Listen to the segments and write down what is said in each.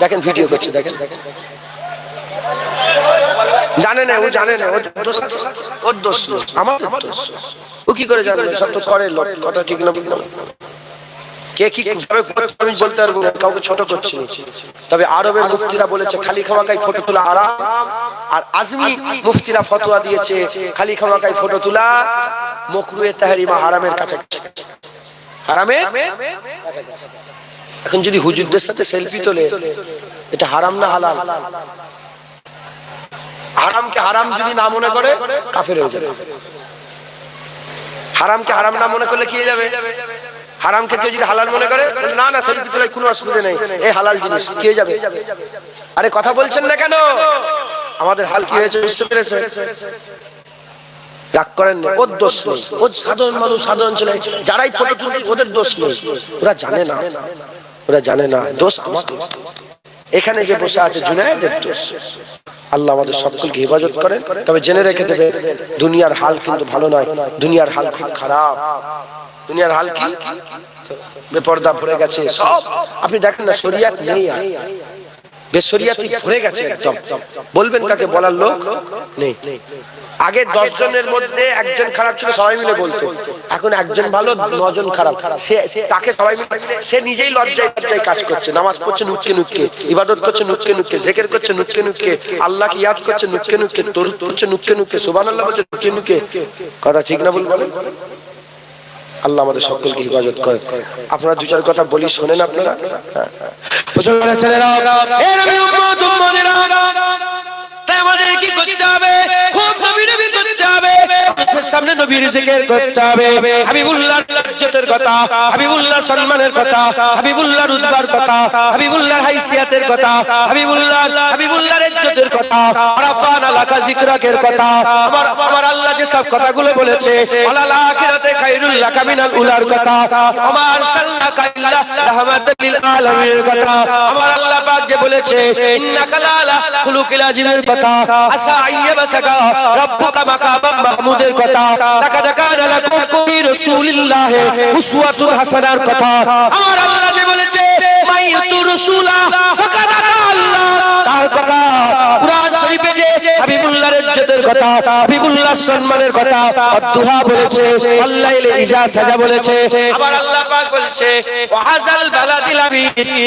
দেখেন ভিডিও করছে, দেখেন। দেখেন জানে না, ও জানে না, ওর দোষ আমার দোষ। ও কি করে জানবে? সব তো করে, লোক, কথা ঠিক না বুঝলাম কে কি আমি বলতে পারব কাউকে ছোট করছি। তবে আরবের মুফতিরা বলেছে, খালি খাওয়াকাই ফটো তোলা আরাম, আর আজমি মুফতিরা ফতোয়া দিয়েছে, খালি খাওয়াকাই ফটো তোলা, মকরুয়ে তাহারিমা হারামের কাছাকাছি। হারামে এখন যদি হুজুরদের সাথে সেলফি তোলে, এটা হারাম না হালাল? হারামকে হারাম যদি না মনে করে, কাফের হয়ে যাবে। হারামকে হারাম না মনে করলে কি যাবে? হারামকে কেউ যদি হালাল মনে করে না না সেলফি তোলায় কোনো অসুবিধা নেই। এই হালাল জিনিস, কি যাবে? আরে কথা বলছেন না কেন? আমাদের হাল কি হয়েছে বুঝতে পেরেছে রাগ করেন না, ওর দোষ নেই। ওর সাধারণ মানুষ সাধারণ ছেলে, যারাই ফটো তুলছে ওদের দোষ নেই। ওরা জানে না। ওরা জানে না, দোষ আমাদের। এখানে যে বসে আছে জুনায়েদের দোষ। আল্লাহ আমাদের সকলকে হেফাজত করেন। তবে জেনে রেখে দেবে, দুনিয়ার হাল কিন্তু ভালো নয়। দুনিয়ার হাল খুব খারাপ। দুনিয়ার হাল কি? বেপর্দা ভরে গেছে সব। আপনি দেখেন না, শরিয়াত নেই আর। বেসরিয়াতি ভরে গেছে একদম। বলবেন কাকে, বলার লোক নেই। আগে দশ জনের মধ্যে একজন খারাপ ছিল, সবাই মিলে বলতো। এখন একজন ভালো, নজন খারাপ। সে, তাকে সবাই মিলে, সে নিজেই লজ্জায় লজ্জায় কাজ করছে। নামাজ পড়ছে নুটকে নুটকে, ইবাদত করছে নুটকে নুটকে, জেকের করছে নুটকে নুটকে, আল্লাহকে ইয়াদ করছে নুটকে নুটকে তোর করছে নুটকে নুটকে সুবান আল্লাহ বলছে নুটকে নুটকে। কথা ঠিক না বলবেন আল্লাহ আমাদের সকলকে হেফাজত করে আপনারা দু কথা বলি, শোনেন আপনারা? হ্যাঁ। আমাদের কি করতে হবে? সামনে নবীর জিকির করতে হবে। হাবিবুল্লাহর ইজ্জতের কথা হাবিবুল্লাহ সম্মানের কথা, হাবিবুল্লাহর উদ্বার কথা, হাবিবুল্লাহর হাইসিয়াতের কথা হাবিবুল্লাহ হাবিবুল্লাহর ইজ্জতের কথা, আরাফান আলাকা জিকরাকের কথা, আমার আমার আল্লাহ যে সব কথাগুলো বলেছে, আলাল আখিরাতে খায়রুল লাকা মিনাল উলার কথা, আমার সাল্লাকা ইল্লা রাহমাতাল লিল আলামিনের কথা, আমার আল্লাহ পাক যে বলেছে, ইন্নাকা লালা খুলুকিল আজিমের কথা, আসা আইয়াবাসাকা রাব্বুকা মাকাবাম মাহমুদের কথা কানা লাকুম উসওয়াতুন হাসানার কথা। আমার আল্লাহ যে বলেছে, মাইয়াতু রাসূলা, ফাকাদ আল্লাহ। তার কথা কুরআন শরীফে যে হাবিবুল্লাহর ইজ্জতের কথা, হাবিবুল্লাহর সম্মানের কথা ইজা সাজা বলেছে। আল্লাহ পাক বলেছে, ওয়াহাজাল বালাদিল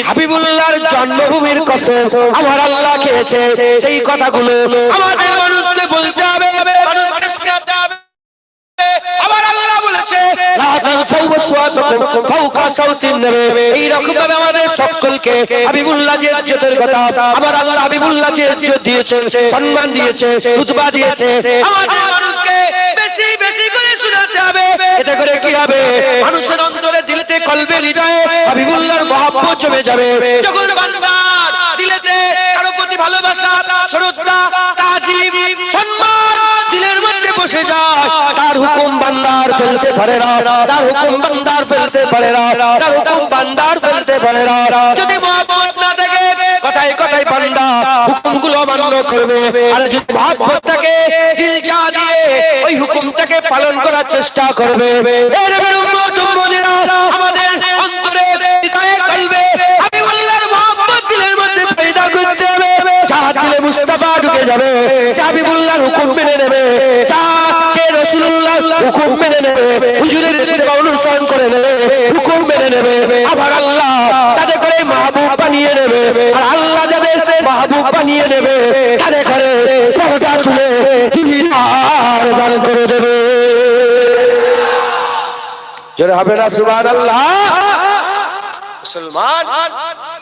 হাবিবুল্লাহর জন্মভূমির কসম আমার আল্লাহ খেয়েছে। সেই কথাগুলো আমাদের মানুষকে বলতে হবে, মানুষকে শেখাতে হবে। আবার আল্লাহ বলেছে, লা তানফাউ আসওয়াতাকুম ফাওকা সাউতিন নবী এই রকম ভাবে আমাদের সকলকে হাবিবুল্লাহ যে ইজ্জতের কথা, আবার আল্লাহ হাবিবুল্লাহ যে ইজ্জত দিয়েছে, সম্মান দিয়েছে রুতবা দিয়েছে। আমাদের মানুষকে বেশি বেশি করে শোনাতে হবে, এতে করে কি হবে? মানুষের অন্তরে দিলেতে কলবে হৃদয়ে হাবিবুল্লাহর মহব্বত জমে যাবে। যখন বান্দার দিলেতে কারও প্রতি ভালোবাসা, শ্রদ্ধা, তাজিম, সম্মান দিলের মধ্যে বসে যায়। তার হুকুম বান্দার ফেলতে পারে না। তার হুকুম বান্দার ফেলতে পারে না। তার হুকুম বান্দার ফেলতে পারে না। যদি মহব্বত না থাকে কথায় কথায় বান্দা হুকুমগুলো মান্য করবে। আর যদি মহব্বত থাকে দিল যা দিয়ে ওই হুকুমটাকে পালন করার চেষ্টা করবে। আমাদের অন্তরে যার দিলে মুস্তাফা ঢুকে যাবে। হাবিবুল্লাহর হুকুম মেনে নেবে। যা সে রাসূলুল্লাহর হুকুম মেনে নেবে। হুজুরের ইত্তেবা অনুসরণ করে নেবে। হুকুম মেনে নেবে। আবার আল্লাহ তাদের করে মাহবুব বানিয়ে নেবে। আর আল্লাহ যাদের মাহবুব বানিয়ে নেবে, তাদের করে পর্দা তুলে দিদার দান করে দেবে। জোরে হবে না, সুবহানাল্লাহ। মুসলমান,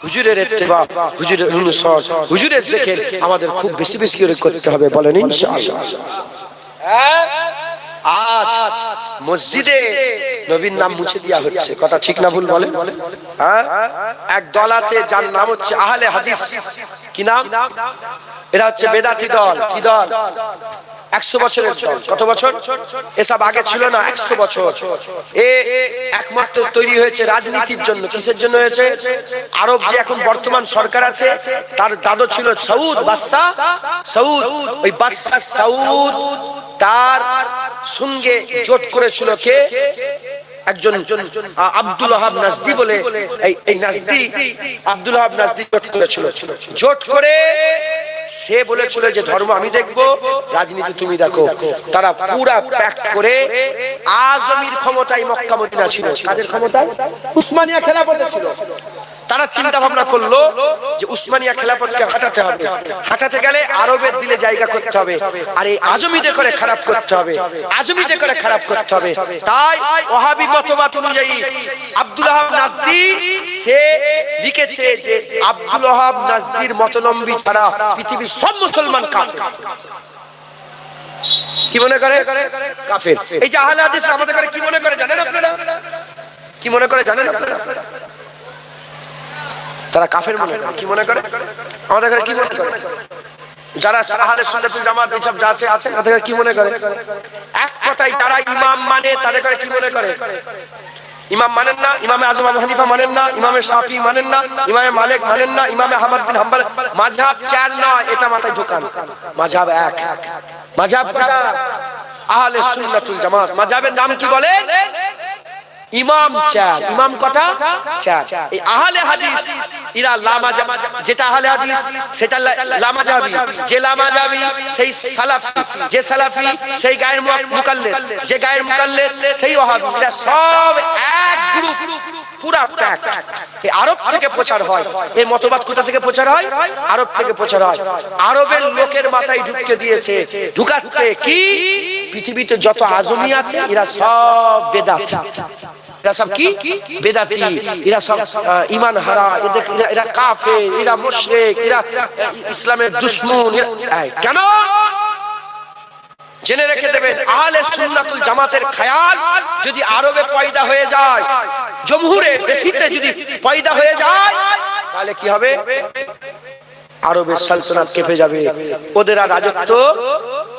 হুজুরের ইত্তেবা, হুজুরের অনুসরণ, হুজুরের জিকির আমাদের খুব বেশি বেশি করে করতে হবে, বলেন ইনশাআল্লাহ। আজ মসজিদে নবীর নাম মুছে দেওয়া হচ্ছে, কথা ঠিক না ভুল বলে হ্যাঁ? এক দল আছে, যার নাম হচ্ছে আহলে হাদিস। কি নাম? এরা হচ্ছে বেদাতি দল। কি দল? একশো বছরের দল কত বছর? এসব আগে ছিল না একশো বছর। এ একমাত্র তৈরি হয়েছে রাজনীতির জন্য। কিসের জন্য হয়েছে? আরব যে এখন বর্তমান সরকার আছে তার দাদু ছিল সৌদ বাদশাহ। সৌদ ওই বাদশাহ সৌদ তার সঙ্গে জোট করেছিল কে? একজন আব্দুল ওহাব নাজদি বলে এই নাজদি আব্দুল ওহাব নাজদি জোট করেছিল। জোট করে সে বলেছিল যে ধর্ম আমি দেখব, রাজনীতি তুমি দেখো। তারা পুরা প্যাক করে আজমির ক্ষমতায় মক্কা মদিনা ছিল। তাদের ক্ষমতায়? উসমানিয়া খেলাফতে ছিল। তারা চিন্তা ভাবনা করল যে উসমানিয়া খেলাফতকে হাঁটাতে হবে। হাঁটাতে গেলে আরবের দিলে জায়গা করতে হবে। আর এই আজমিতে করে খারাপ করতে হবে। আজমিতে করে খারাপ করতে হবে। তাই ওহাবি মতবাদ অনুযায়ী আব্দুল ওহাব নাজদি, সে লিখেছে যে আব্দুল ওহাব নাজদির মতলম্বী ছাড়া পৃথিবীর সব মুসলমান কাফের। কি মনে করে? কাফের। এই যে আহলে হাদিস আমাদের কি মনে করে জানেন আপনারা? কি মনে করে জানেন আপনারা? তারা কাফের মনে করে। কি মনে করে। আমাদের কাছে কি মনে করে? যারা আহলে সুন্নাতুল জামাত এইসব যা আছে আছে। তাদের কি মনে করে? এক কথায় তারা ইমাম মানে তাদের কাছে কি মনে করে? ইমাম মানেন না ইমামে আজম আবু হানিফা মানেন না ইমামে শাফি মানেন না ইমামে মালিক মানেন না ইমামে আহমদ বিন হাম্বল মাযহাব চার নয় এটা মাথায় ঢোকান। মাযহাব এক। মাযহাব কটা? আহলে সুন্নাতুল জামাত। মাযহাবের নাম কি বলেন? ইমাম চার। ইমাম কটা? চার। এই আহলে হাদিস ইরা লামা যেটা আহলে হাদিস সেটা লামা যাবি যে লামা যাবি সেই সালাফি। যে সালাফি সেই গায়ের যে গায়ের মুকাল্লিদ সেই ওয়াহাবি। এরা সব এক গ্রুপ পুরা প্যাক এই আরব থেকে প্রচার হয়। এই মতবাদ কোথা থেকে প্রচার হয়? আরব থেকে প্রচার হয়। আরবের লোকের মাথায় ঢুকতে দিয়েছে। ঢুকাচ্ছে কি? পৃথিবীতে যত আজমি আছে এরা সব বেদাত। এরা সব কি? বেদাতি। এরা সব ইমান হারা। এদের এরা- এরা কাফে এরা মুশরিক এরা ইসলামের দুশ্মন। কেন? জেনে রেখে দেবেন আহলে সুন্নাতুল জামাতের খেয়াল যদি আরবে পয়দা হয়ে যায় জমহুরে বেশিতে যদি পয়দা হয়ে যায় তাহলে কি হবে? আরবের সালতানাত কেঁপে যাবে। ওদের আর রাজত্ব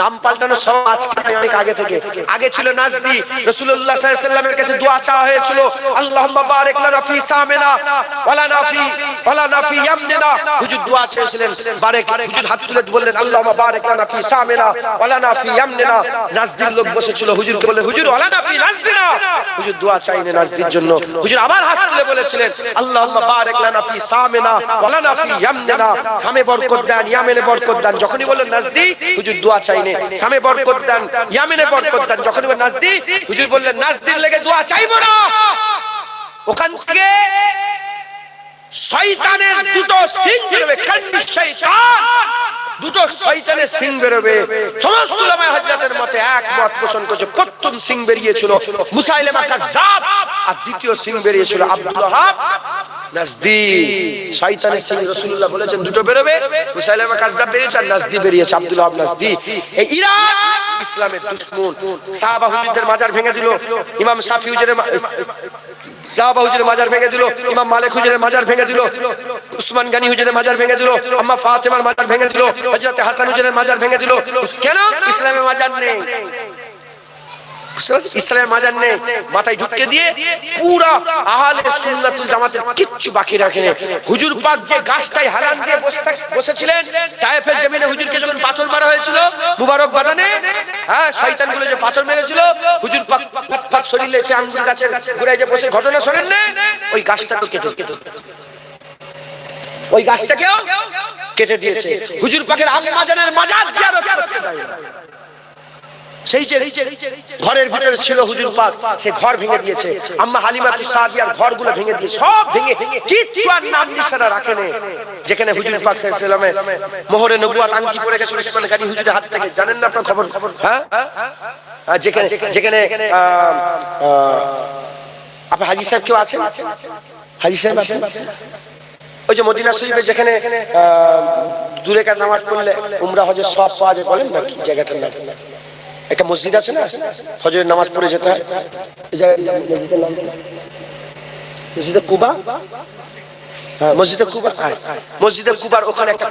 নাম পাল্টানো সব আজকে অনেক আগে থেকে। আগে ছিল নাজদি, রাসূলুল্লাহ সাল্লাল্লাহু আলাইহি সাল্লামের কাছে দোয়া চাওয়া হয়েছিল, আল্লাহুম্মা বারিক লানা ফি সামিনা ওয়ালা নাফি ওয়ালা নাফি ইয়ামনিনা। হুজুর দোয়া চেয়েছিলেন, বারেক, হুজুর হাত তুলে বললেন, আল্লাহুম্মা বারিক লানা ফি সামিনা ওয়ালা নাফি ইয়ামনিনা। নাজদির লোক বসেছিল, হুজুরকে বললেন, হুজুর, ওয়ালা নাফি নাজদিনা? হুজুর দোয়া চাইনে নাজদির জন্য। হুজুর আবার হাত তুলে বলেছিলেন, আল্লাহুম্মা বারিক লানা ফি সামিনা ওয়ালা নাফি ইয়ামনিনা। সামে বরকত দেন, ইয়ামেনে বরকত দেন। যখনই বললেন, নাজদি, হুজুর দোয়া সামে বরকত দেন ইয়ামেনে বরকত দেন। যখনই বললেন নাজদি হুজুর বললেন নাজদির লেগে দোয়া চাইব না। ওখান থেকে শয়তানের দুটো সিং বেরোবে। কান্নি শয়তান দুটো শয়তানের সিং বেরোবে। সমস্ত মতে এক মত পোষণ করছে। প্রথম সিং বেরিয়েছিল মুসাইলেমা কাজ্জাব আর দ্বিতীয় সিং বেরিয়েছিল আব্দুল ওয়াহাব। মাজার ভেঙে দিল, ইমাম মাজার ভেঙে মালিক হুজুরের মাজার ভেঙে দিল, উসমান গানি হুজুরের মাজার ভেঙে দিল, আম্মা ফাতেমার মাজার ভেঙে দিল, হযরত হাসান হুজুরের মাজার ভেঙে দিল। কেন? ইসলামের মাজার নেই। ইসলামের মাজার নেই মাথায় ঢুকে দিয়ে পুরা আহলে সুন্নাতুল জামাতের কিচ্ছু বাকি রাখেনি। হুজুর পাক যে গাছটাই হারান দিয়ে বসেছিলেন, তায়েফের জমিনে হুজুরকে যখন পাথর মারা হয়েছিল, মুবারক বাদানে হ্যাঁ শয়তানগুলো যে পাথর মেরেছিল, হুজুর পাক পাক শরীরে এসে আঙ্গুর গাছের ঘুরে যে বসে ঘটনা শোনেন না ওই গাছটাকে কেটে কেটে ওই গাছটাকেও কেটে দিয়েছে। হুজুর পাকের আম্মাজানের মাজার জিয়ারত করতে দেয়। সেই যে ঘরের ভিতরে ছিল হুজুর পাক সে ঘর ভেঙে দিয়েছে। আম্মা হালিমা সাদিয়ার ঘরগুলো ভেঙে দিয়ে সব ভেঙে কিচ্ছু আর নাম নিশানা রাখেনে। যেখানে হুজুর পাক সাল্লামে মোহরে নবুয়াত আংটি পরে গেছে উসমান গানি হুজুরের হাত থেকে। জানেন না আপনার খবর? খবর হ্যাঁ যেখানে যেখানে আপনার হাজি সাহেব কেউ আছেন? হাজি সাহেব আছেন? ওই যে মদিনা শরীফে যেখানে আহ, দূরে কার নামাজ পড়লে উমরা হজের সব পাওয়া যায় বলেন না কি জায়গাটার নাম? একটা মসজিদ আছে না? হজরের নামাজ পড়ে যেতে হয়। কুবা? হ্যাঁ, হ্যাঁ, ওখানে একটা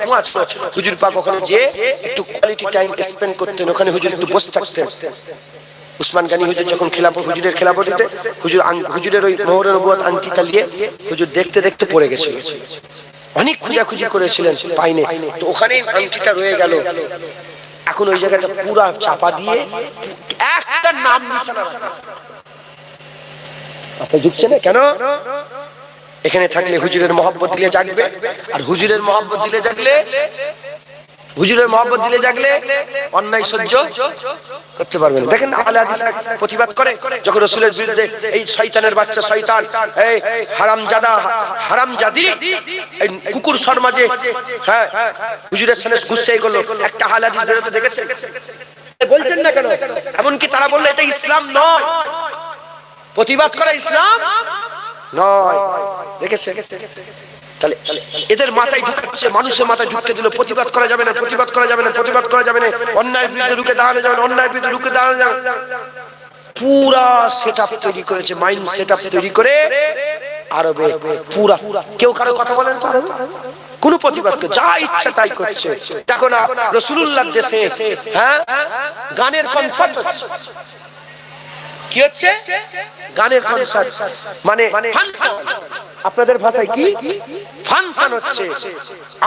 উসমান গানি যখন হুজুরের হুজুরের হুজুর দেখতে দেখতে পড়ে গেছিল। অনেক খোঁজাখুঁজি করেছিলেন পাইনে। তো ওখানে আংটিটা রয়ে গেল। এখন ওই জায়গাটা পুরা চাপা দিয়ে একটা নাম। আপনি ঢুকছে না কেন এখানে থাকলে হুজুরের মহব্বত দিলে জাগবে, আর হুজুরের মহব্বত দিলে জাগলে হুজুরের মহব্বত দিলে জাগলে অন্যায় সহ্য করতে পারবেন দেখেন প্রতিবাদ করে যখন রসুলের বিরুদ্ধে এই শয়তানের বাচ্চা শয়তান, এই হারামজাদা, হারামজাদি, এই কুকুর শর্মা যে হ্যাঁ হুজুরের সামনে ঘুষতেই করল, একটা আহলে হাদিস বেরোতে দেখেছে। বলছেন না কেন? এমনকি তারা বলল, এটা ইসলাম নয়। প্রতিবাদ করা ইসলাম নয়। দেখেছে? এদের মাথায় ঢুকাচ্ছে মানুষের মাথায় ঢুকতে দিল প্রতিবাদ করা যাবে না, প্রতিবাদ করা যাবে না, প্রতিবাদ করা যাবে না। অন্যায় বিরুদ্ধে রুখে দাঁড়ানো যাবে না, অন্যায় বিরুদ্ধে রুখে দাঁড়ানো যাবে পুরা সেটআপ তৈরি করেছে মাইন্ড সেটআপ তৈরি করে আরবে, পুরা। কেউ কারও কথা বলেন তো? আরবে? কোন প্রতিবাদ যা ইচ্ছা তাই করছে। দেখো না রসুল্লাহ দেশে হ্যাঁ গানের কনসার্ট হচ্ছে। কি হচ্ছে? গানের কনসার্ট মানে আপনাদের ভাষায় কি? ফাংশন হচ্ছে।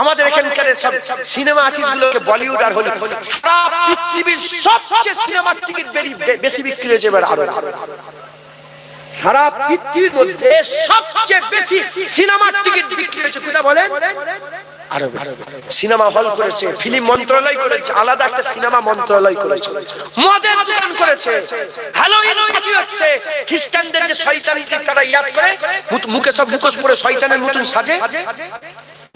আমাদের এখানকার সব সিনেমা আর্টিস্ট গুলোকে বলিউড আর হলিউড সারা পৃথিবীর সবচেয়ে সিনেমার টিকিট বেশি বিক্রি হয়েছে এবার আরও। সারা পৃথিবীর মধ্যে সবচেয়ে বেশি সিনেমার টিকিট বিক্রি হয়েছে। কোথা বলেন? সিনেমা হল করেছে, ফিল্ম মন্ত্রণালয় করেছে, আলাদা একটা সিনেমা মন্ত্রণালয় করেছে। মদের দোকান করেছে, হ্যালোইন পার্টি হচ্ছে, খ্রিস্টানদের যে শয়তানকে তারা ইয়াদ করে, মুখে সব মুখোশ পরে শয়তানের মতন সাজে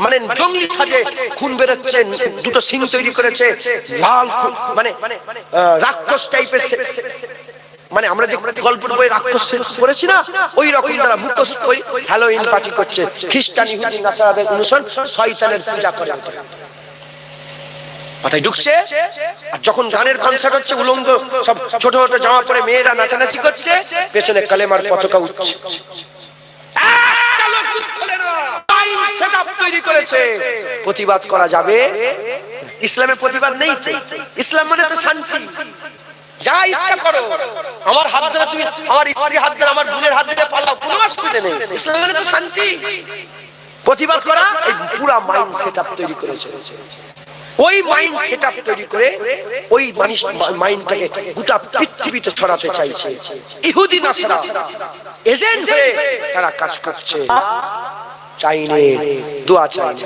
মানে জঙ্গলি সাজে খুন বেরোচ্ছে, দুটো সিং তৈরি করেছে, লাল মানে রাক্ষস টাইপের মানে আমরা যে গল্পের বই রাক্ষস করেছি না ওই রকম তারা মুখোশ পরে হ্যালোইন পার্টি করছে খ্রিস্টান ইহুদি নাসারাদের অনুসরণ শয়তানের পূজা করে। মাথায় ঢুকছে আর যখন গানের কনসার্ট হচ্ছে উলঙ্গ সব ছোট ছোট জামা পরে মেয়েরা নাচানাচি করছে পেছনে কালেমার পতাকা উঠছে। প্রতিবাদ করা যাবে। ইসলামের প্রতিবাদ নেই ইসলাম মানে তো শান্তি। যা ইচ্ছা করো। আমার হাত ধরে তুমি আমার স্ত্রী হাত ধরে আমার বোনের হাত ধরে পাল্লাও কোনো অসুবিধা নেই। ইসলাম মানে তো শান্তি। প্রতিবাদ করা, এই পুরা মাইন্ড সেটআপ তৈরি করেছে। ওই মাইন্ড সেটআপ তৈরি করে ওই মানুষ মাইন্ডটাকে গোটা পৃথিবীতে ছড়াতে চাইছে। ইহুদি, নাসারা এজেন্ট হয়ে তারা কাজ করছে। চাইনে দোয়া চাইছে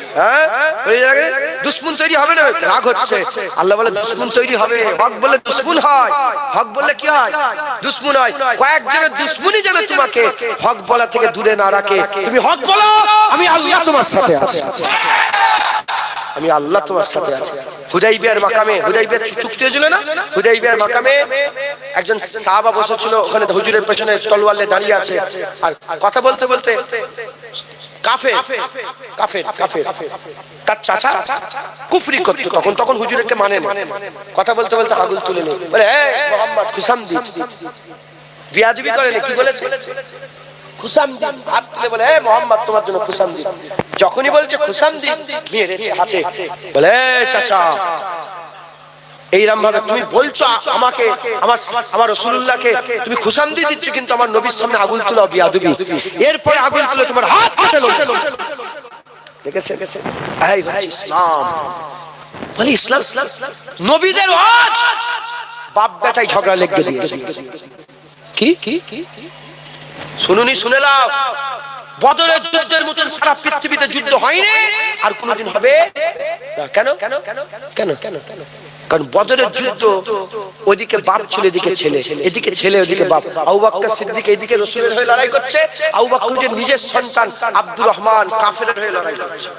হ্যাঁ? তৈরি হবে না? রাগ হচ্ছে। আল্লাহ বলে তৈরি হবে। হক হয়। হক বললে কি হয়? হয়। তোমাকে হক থেকে দূরে না রাখে। তুমি হক বলো, আমি আল্লাহ তোমার সাথে আছি। আমি আল্লাহ তোমার সাথে আছি। হুদাইবিয়ার মাকামে, হুদাইবিয়ার চুক্তি হয়েছিল না? হুদাইবিয়ার মাকামে একজন সাহাবা বসেছিল, ওখানে হুজুরের পেছনে তলোয়ালে দাঁড়িয়ে আছে। আর কথা বলতে বলতে কাফের কাফের কাফের। তার চাচা কুফরি করতো তখন তখন হুজুরকে মানে। কথা বলতে বলতে আগুন তুলে নেই বলে, "এই মোহাম্মদ খুসামদি বিয়াদবি করেনি কি বলেছে? খুসামদি হাত তুলে বলে "এই মোহাম্মদ, তোমার জন্য খুসামদি যখনই বলছে খুসামদি মেরেছে হাতে। বলে চাচা এইরকম ভাবে তুমি বলছো আমাকে, আমার তুমি খুশান্দি দিচ্ছ কিন্তু আমার নবীর সামনে আগুন তুলো বিয়াদবি। এরপরে আগুন তুলে তোমার হাত কেটে লো দেখেছে এই হচ্ছে ইসলাম। ইসলাম, নবীদের বাপ বেটাই ঝগড়া লেগে কি? কি? কি? শুনুনি, শুনে লাভ বদরের যুদ্ধের মতন সারা পৃথিবীতে যুদ্ধ হয়নি, আর কোনদিন হবে কেন কেন? কেন? কেন কেন কারণ বদরের যুদ্ধ ওদিকে বাপ ছিল, এদিকে ছেলে। এদিকে ছেলে, ওদিকে বাপ। আউবাক্কা সিদ্দিক এদিকে রসুলের হয়ে লড়াই করছে। আবু নিজের সন্তান আব্দুর রহমান কাফের হয়ে লড়াই করছে।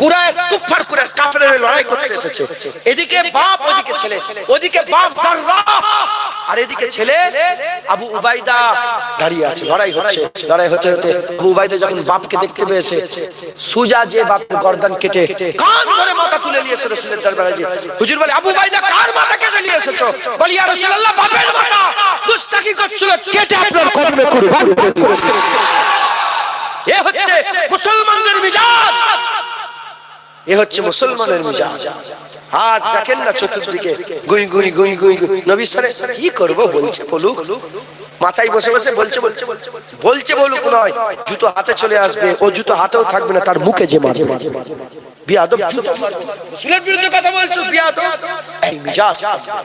কুরাইশ কুফার কুরাইশ কাফেরের লড়াই করতে এসেছে। এদিকে বাপ ওদিকে ছেলে। ওদিকে বাপ জাররা। আর এদিকে ছেলে আবু উবাইদা দাঁড়িয়ে আছে, লড়াই হচ্ছে। লড়াই হতে হতে আবু উবাইদা যখন বাপকে দেখতে পেয়েছে, সুজা যে বাপের গর্দান কেটে কান ধরে মাথা তুলে নিয়েছে রাসূলের দরবারে গিয়ে। হুজুর বলে, আবু উবাইদা, কার মাথা কেটে নিয়ে বলি, ইয়া রাসূলুল্লাহ, বাপের মাথা। দুস্তাকি করছিল, কেটে আপনার কদমে কুরবান এ হচ্ছে মুসলমানদের মিজাজ। এ হচ্ছে মুসলমানের মিজাজ। আজ দেখেন না চতুর্দিকে গুই গুই গুই গুই গুই। নবী সালে কি করব বলছে বলুক? মাথায় বসে বসে বলছে বলছে বলছে বলুক নয় জুতো হাতে চলে আসবে ও জুতো হাতেও থাকবে না তার মুখে যে মারবে। বিয়াদব জুতো রাসূলের বিরুদ্ধে কথা বলছো? বিয়াদব এই মিজাজ।